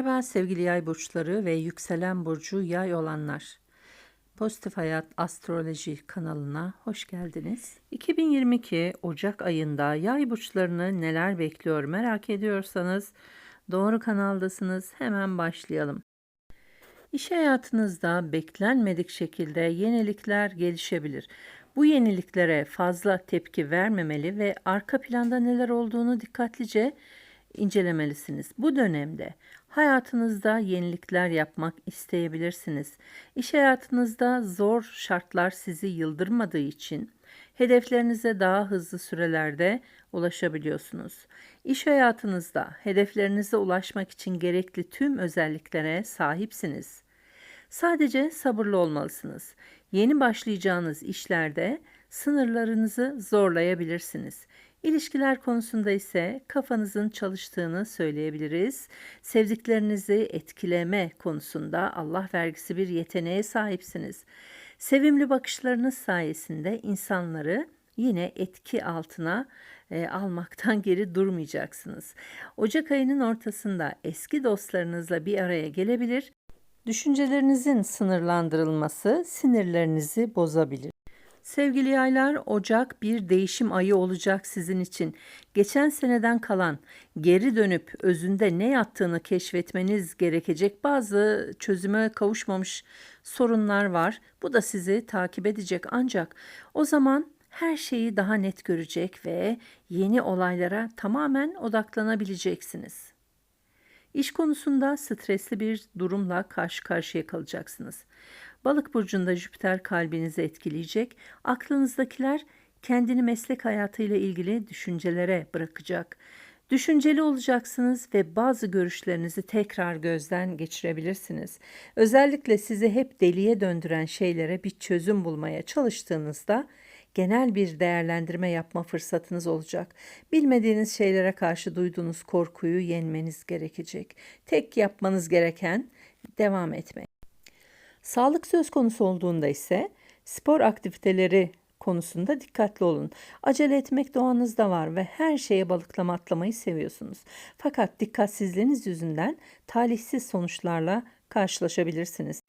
Merhaba sevgili yay burçları ve yükselen burcu yay olanlar. Pozitif Hayat Astroloji kanalına hoş geldiniz. 2022 Ocak ayında yay burçlarını neler bekliyor merak ediyorsanız doğru kanaldasınız. Hemen başlayalım. İş hayatınızda beklenmedik şekilde yenilikler gelişebilir. Bu yeniliklere fazla tepki vermemeli ve arka planda neler olduğunu dikkatlice incelemelisiniz. Bu dönemde hayatınızda yenilikler yapmak isteyebilirsiniz. İş hayatınızda zor şartlar sizi yıldırmadığı için hedeflerinize daha hızlı sürelerde ulaşabiliyorsunuz. İş hayatınızda hedeflerinize ulaşmak için gerekli tüm özelliklere sahipsiniz. Sadece sabırlı olmalısınız. Yeni başlayacağınız işlerde sınırlarınızı zorlayabilirsiniz. İlişkiler konusunda ise kafanızın çalıştığını söyleyebiliriz. Sevdiklerinizi etkileme konusunda Allah vergisi bir yeteneğe sahipsiniz. Sevimli bakışlarınız sayesinde insanları yine etki altına e, almaktan geri durmayacaksınız. Ocak ayının ortasında eski dostlarınızla bir araya gelebilir. Düşüncelerinizin sınırlandırılması sinirlerinizi bozabilir. Sevgili yaylar, Ocak bir değişim ayı olacak sizin için. Geçen seneden kalan, geri dönüp özünde ne yattığını keşfetmeniz gerekecek bazı çözüme kavuşmamış sorunlar var. Bu da sizi takip edecek ancak o zaman her şeyi daha net görecek ve yeni olaylara tamamen odaklanabileceksiniz. İş konusunda stresli bir durumla karşı karşıya kalacaksınız. Balık burcunda Jüpiter kalbinizi etkileyecek. Aklınızdakiler kendini meslek hayatıyla ilgili düşüncelere bırakacak. Düşünceli olacaksınız ve bazı görüşlerinizi tekrar gözden geçirebilirsiniz. Özellikle sizi hep deliye döndüren şeylere bir çözüm bulmaya çalıştığınızda genel bir değerlendirme yapma fırsatınız olacak. Bilmediğiniz şeylere karşı duyduğunuz korkuyu yenmeniz gerekecek. Tek yapmanız gereken devam etmek. Sağlık söz konusu olduğunda ise spor aktiviteleri konusunda dikkatli olun. Acele etmek doğanızda var ve her şeye balıklama atlamayı seviyorsunuz. Fakat dikkatsizliğiniz yüzünden talihsiz sonuçlarla karşılaşabilirsiniz.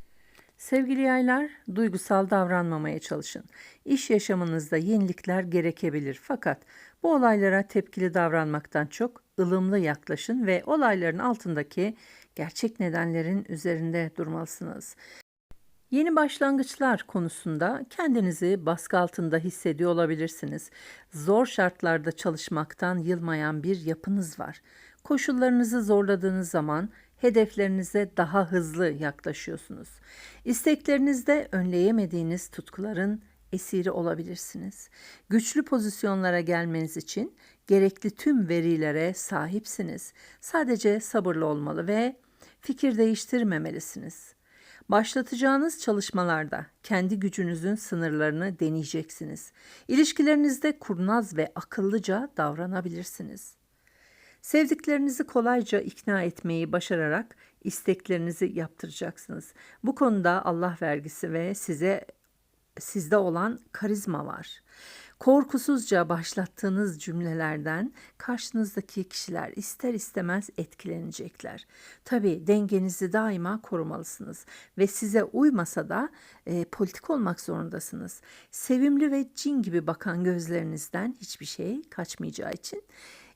Sevgili yaylar, duygusal davranmamaya çalışın. İş yaşamınızda yenilikler gerekebilir fakat bu olaylara tepkili davranmaktan çok ılımlı yaklaşın ve olayların altındaki gerçek nedenlerin üzerinde durmalısınız. Yeni başlangıçlar konusunda kendinizi baskı altında hissediyor olabilirsiniz. Zor şartlarda çalışmaktan yılmayan bir yapınız var. Koşullarınızı zorladığınız zaman hedeflerinize daha hızlı yaklaşıyorsunuz. İsteklerinizde önleyemediğiniz tutkuların esiri olabilirsiniz. Güçlü pozisyonlara gelmeniz için gerekli tüm verilere sahipsiniz. Sadece sabırlı olmalı ve fikir değiştirmemelisiniz. Başlatacağınız çalışmalarda kendi gücünüzün sınırlarını deneyeceksiniz. İlişkilerinizde kurnaz ve akıllıca davranabilirsiniz. Sevdiklerinizi kolayca ikna etmeyi başararak isteklerinizi yaptıracaksınız. Bu konuda Allah vergisi ve size sizde olan karizma var. Korkusuzca başlattığınız cümlelerden karşınızdaki kişiler ister istemez etkilenecekler. Tabii dengenizi daima korumalısınız ve size uymasa da e, politik olmak zorundasınız. Sevimli ve cin gibi bakan gözlerinizden hiçbir şey kaçmayacağı için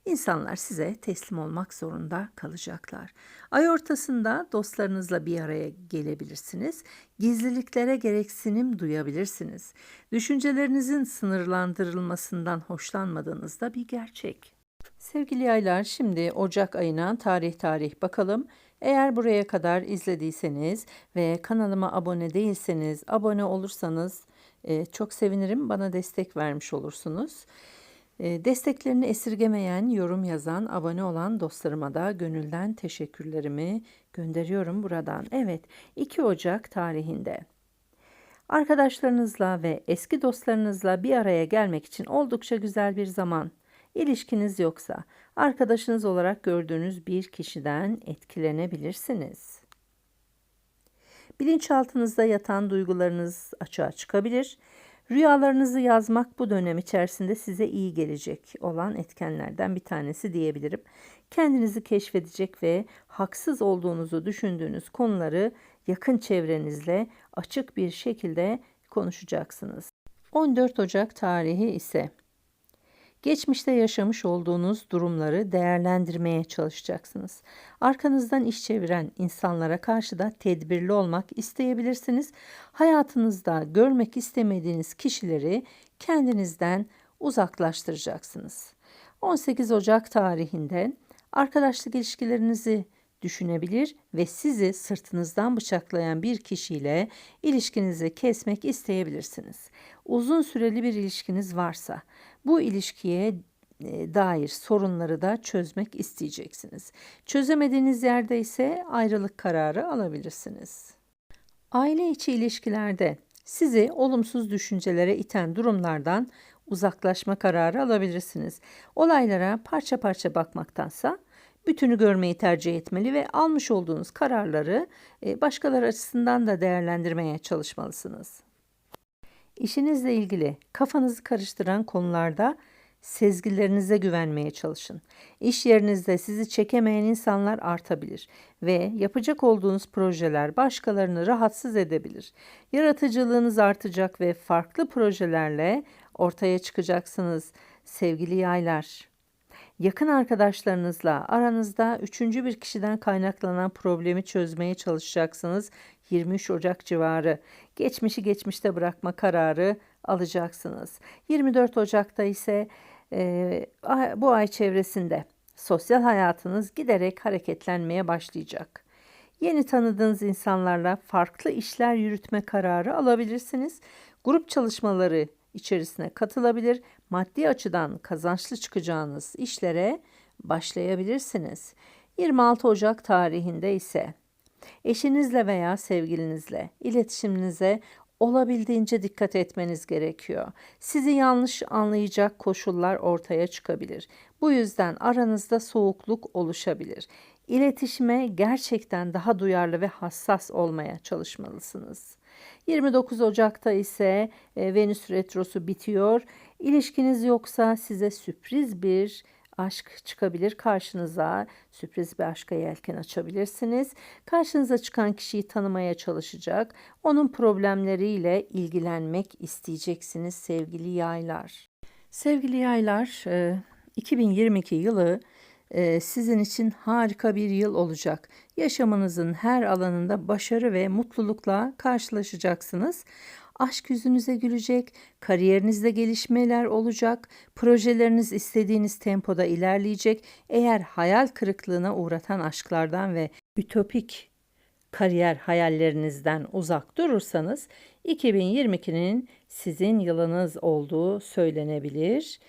İnsanlar size teslim olmak zorunda kalacaklar. Ay ortasında dostlarınızla bir araya gelebilirsiniz. Gizliliklere gereksinim duyabilirsiniz. Düşüncelerinizin sınırlandırılmasından hoşlanmadığınız da bir gerçek. Sevgili yaylar şimdi Ocak ayına tarih tarih bakalım. Eğer buraya kadar izlediyseniz ve kanalıma abone değilseniz abone olursanız e, çok sevinirim. Bana destek vermiş olursunuz. Ee, desteklerini esirgemeyen, yorum yazan, abone olan dostlarıma da gönülden teşekkürlerimi gönderiyorum buradan. Evet, 2 Ocak tarihinde. Arkadaşlarınızla ve eski dostlarınızla bir araya gelmek için oldukça güzel bir zaman. İlişkiniz yoksa arkadaşınız olarak gördüğünüz bir kişiden etkilenebilirsiniz. Bilinçaltınızda yatan duygularınız açığa çıkabilir Rüyalarınızı yazmak bu dönem içerisinde size iyi gelecek olan etkenlerden bir tanesi diyebilirim. Kendinizi keşfedecek ve haksız olduğunuzu düşündüğünüz konuları yakın çevrenizle açık bir şekilde konuşacaksınız. 14 Ocak tarihi ise Geçmişte yaşamış olduğunuz durumları değerlendirmeye çalışacaksınız. Arkanızdan iş çeviren insanlara karşı da tedbirli olmak isteyebilirsiniz. Hayatınızda görmek istemediğiniz kişileri kendinizden uzaklaştıracaksınız. 18 Ocak tarihinde arkadaşlık ilişkilerinizi düşünebilir ve sizi sırtınızdan bıçaklayan bir kişiyle ilişkinizi kesmek isteyebilirsiniz. Uzun süreli bir ilişkiniz varsa bu ilişkiye e, dair sorunları da çözmek isteyeceksiniz. Çözemediğiniz yerde ise ayrılık kararı alabilirsiniz. Aile içi ilişkilerde sizi olumsuz düşüncelere iten durumlardan uzaklaşma kararı alabilirsiniz. Olaylara parça parça bakmaktansa bütünü görmeyi tercih etmeli ve almış olduğunuz kararları e, başkaları açısından da değerlendirmeye çalışmalısınız. İşinizle ilgili kafanızı karıştıran konularda sezgilerinize güvenmeye çalışın. İş yerinizde sizi çekemeyen insanlar artabilir ve yapacak olduğunuz projeler başkalarını rahatsız edebilir. Yaratıcılığınız artacak ve farklı projelerle ortaya çıkacaksınız sevgili yaylar. Yakın arkadaşlarınızla aranızda üçüncü bir kişiden kaynaklanan problemi çözmeye çalışacaksınız. 23 Ocak civarı geçmişi geçmişte bırakma kararı alacaksınız. 24 Ocak'ta ise e, bu ay çevresinde sosyal hayatınız giderek hareketlenmeye başlayacak. Yeni tanıdığınız insanlarla farklı işler yürütme kararı alabilirsiniz. Grup çalışmaları içerisine katılabilir, maddi açıdan kazançlı çıkacağınız işlere başlayabilirsiniz. 26 Ocak tarihinde ise eşinizle veya sevgilinizle iletişiminize olabildiğince dikkat etmeniz gerekiyor. Sizi yanlış anlayacak koşullar ortaya çıkabilir. Bu yüzden aranızda soğukluk oluşabilir. İletişime gerçekten daha duyarlı ve hassas olmaya çalışmalısınız. 29 Ocak'ta ise e, Venüs retrosu bitiyor. İlişkiniz yoksa size sürpriz bir aşk çıkabilir karşınıza. Sürpriz bir aşka yelken açabilirsiniz. Karşınıza çıkan kişiyi tanımaya çalışacak. Onun problemleriyle ilgilenmek isteyeceksiniz sevgili yaylar. Sevgili yaylar, 2022 e, yılı e, sizin için harika bir yıl olacak. Yaşamınızın her alanında başarı ve mutlulukla karşılaşacaksınız. Aşk yüzünüze gülecek, kariyerinizde gelişmeler olacak, projeleriniz istediğiniz tempoda ilerleyecek. Eğer hayal kırıklığına uğratan aşklardan ve ütopik kariyer hayallerinizden uzak durursanız 2022'nin sizin yılınız olduğu söylenebilir.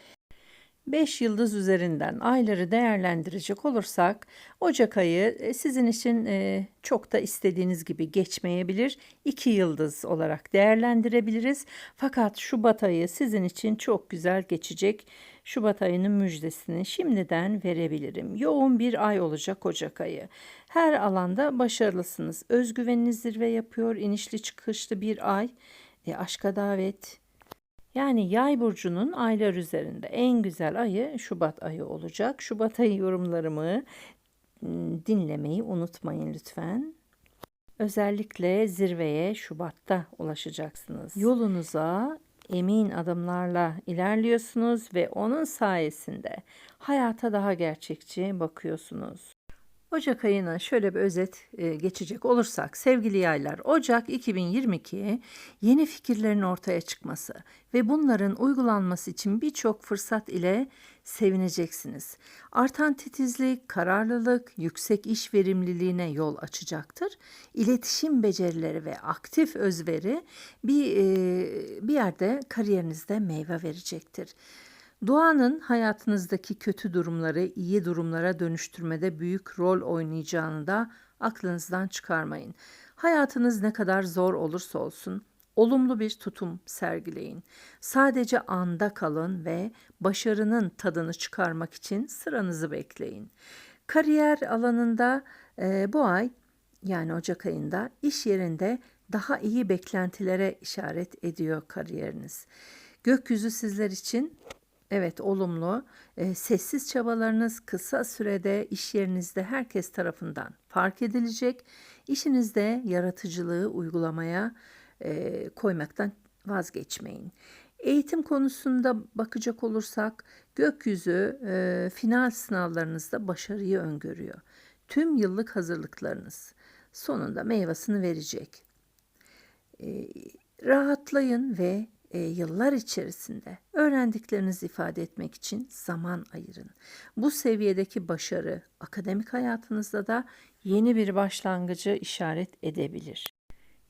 5 yıldız üzerinden ayları değerlendirecek olursak Ocak ayı e, sizin için e, çok da istediğiniz gibi geçmeyebilir. 2 yıldız olarak değerlendirebiliriz. Fakat Şubat ayı sizin için çok güzel geçecek. Şubat ayının müjdesini şimdiden verebilirim. Yoğun bir ay olacak Ocak ayı. Her alanda başarılısınız. Özgüveniniz zirve yapıyor. İnişli çıkışlı bir ay. E, aşka davet, yani yay burcunun aylar üzerinde en güzel ayı Şubat ayı olacak. Şubat ayı yorumlarımı dinlemeyi unutmayın lütfen. Özellikle zirveye Şubat'ta ulaşacaksınız. Yolunuza emin adımlarla ilerliyorsunuz ve onun sayesinde hayata daha gerçekçi bakıyorsunuz. Ocak ayına şöyle bir özet e, geçecek olursak sevgili yaylar Ocak 2022 yeni fikirlerin ortaya çıkması ve bunların uygulanması için birçok fırsat ile sevineceksiniz. Artan titizlik, kararlılık, yüksek iş verimliliğine yol açacaktır. İletişim becerileri ve aktif özveri bir, e, bir yerde kariyerinizde meyve verecektir. Doğanın hayatınızdaki kötü durumları iyi durumlara dönüştürmede büyük rol oynayacağını da aklınızdan çıkarmayın. Hayatınız ne kadar zor olursa olsun olumlu bir tutum sergileyin. Sadece anda kalın ve başarının tadını çıkarmak için sıranızı bekleyin. Kariyer alanında e, bu ay yani Ocak ayında iş yerinde daha iyi beklentilere işaret ediyor kariyeriniz. Gökyüzü sizler için evet olumlu. E, sessiz çabalarınız kısa sürede iş yerinizde herkes tarafından fark edilecek. İşinizde yaratıcılığı uygulamaya e, koymaktan vazgeçmeyin. Eğitim konusunda bakacak olursak gökyüzü e, final sınavlarınızda başarıyı öngörüyor. Tüm yıllık hazırlıklarınız sonunda meyvasını verecek. E, rahatlayın ve e, yıllar içerisinde öğrendiklerinizi ifade etmek için zaman ayırın. Bu seviyedeki başarı akademik hayatınızda da yeni bir başlangıcı işaret edebilir.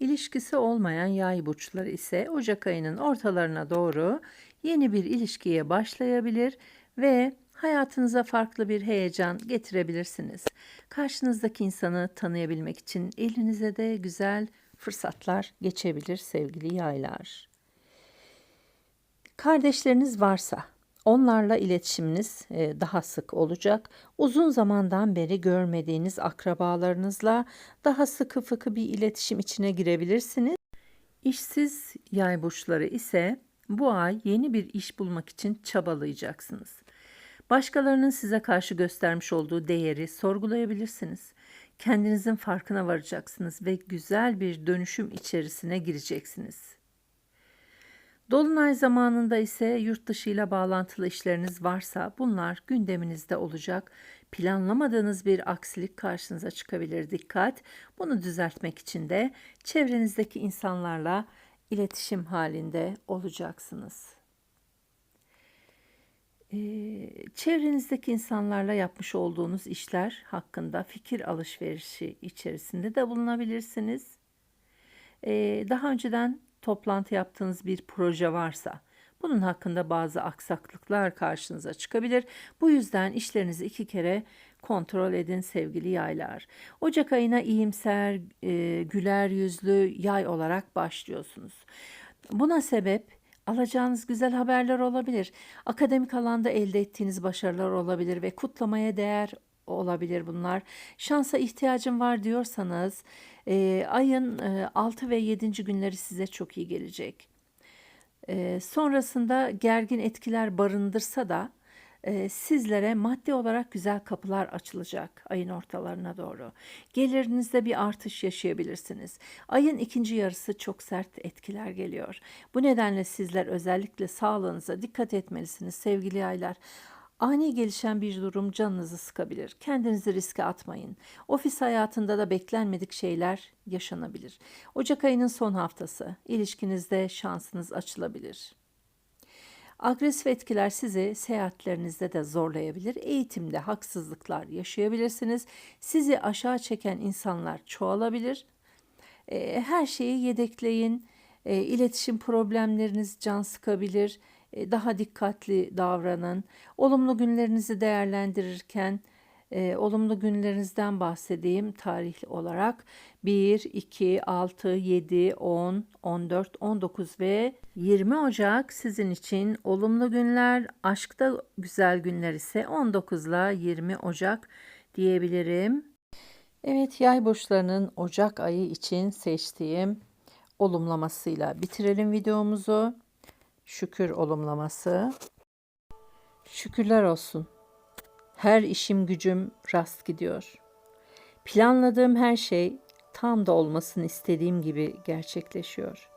İlişkisi olmayan yay burçları ise Ocak ayının ortalarına doğru yeni bir ilişkiye başlayabilir ve hayatınıza farklı bir heyecan getirebilirsiniz. Karşınızdaki insanı tanıyabilmek için elinize de güzel fırsatlar geçebilir sevgili yaylar. Kardeşleriniz varsa onlarla iletişiminiz e, daha sık olacak. Uzun zamandan beri görmediğiniz akrabalarınızla daha sıkı fıkı bir iletişim içine girebilirsiniz. İşsiz yay burçları ise bu ay yeni bir iş bulmak için çabalayacaksınız. Başkalarının size karşı göstermiş olduğu değeri sorgulayabilirsiniz. Kendinizin farkına varacaksınız ve güzel bir dönüşüm içerisine gireceksiniz. Dolunay zamanında ise yurt dışı ile bağlantılı işleriniz varsa bunlar gündeminizde olacak. Planlamadığınız bir aksilik karşınıza çıkabilir. Dikkat. Bunu düzeltmek için de çevrenizdeki insanlarla iletişim halinde olacaksınız. Ee, çevrenizdeki insanlarla yapmış olduğunuz işler hakkında fikir alışverişi içerisinde de bulunabilirsiniz. Ee, daha önceden toplantı yaptığınız bir proje varsa bunun hakkında bazı aksaklıklar karşınıza çıkabilir. Bu yüzden işlerinizi iki kere kontrol edin sevgili yaylar. Ocak ayına iyimser, e, güler yüzlü yay olarak başlıyorsunuz. Buna sebep alacağınız güzel haberler olabilir. Akademik alanda elde ettiğiniz başarılar olabilir ve kutlamaya değer olabilir bunlar. Şansa ihtiyacım var diyorsanız e, ayın e, 6 ve 7. günleri size çok iyi gelecek. E, sonrasında gergin etkiler barındırsa da e, sizlere maddi olarak güzel kapılar açılacak ayın ortalarına doğru. Gelirinizde bir artış yaşayabilirsiniz. Ayın ikinci yarısı çok sert etkiler geliyor. Bu nedenle sizler özellikle sağlığınıza dikkat etmelisiniz sevgili aylar. Ani gelişen bir durum canınızı sıkabilir. Kendinizi riske atmayın. Ofis hayatında da beklenmedik şeyler yaşanabilir. Ocak ayının son haftası. İlişkinizde şansınız açılabilir. Agresif etkiler sizi seyahatlerinizde de zorlayabilir. Eğitimde haksızlıklar yaşayabilirsiniz. Sizi aşağı çeken insanlar çoğalabilir. Her şeyi yedekleyin. İletişim problemleriniz can sıkabilir daha dikkatli davranın. Olumlu günlerinizi değerlendirirken e, olumlu günlerinizden bahsedeyim tarih olarak 1, 2, 6, 7, 10, 14, 19 ve 20 Ocak sizin için olumlu günler, aşkta güzel günler ise 19 ile 20 Ocak diyebilirim. Evet yay burçlarının Ocak ayı için seçtiğim olumlamasıyla bitirelim videomuzu şükür olumlaması. Şükürler olsun. Her işim gücüm rast gidiyor. Planladığım her şey tam da olmasını istediğim gibi gerçekleşiyor.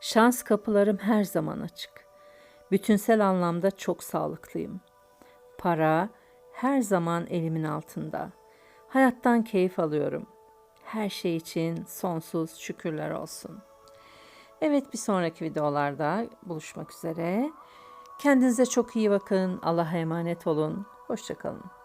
Şans kapılarım her zaman açık. Bütünsel anlamda çok sağlıklıyım. Para her zaman elimin altında. Hayattan keyif alıyorum. Her şey için sonsuz şükürler olsun.'' Evet bir sonraki videolarda buluşmak üzere. Kendinize çok iyi bakın. Allah'a emanet olun. Hoşçakalın.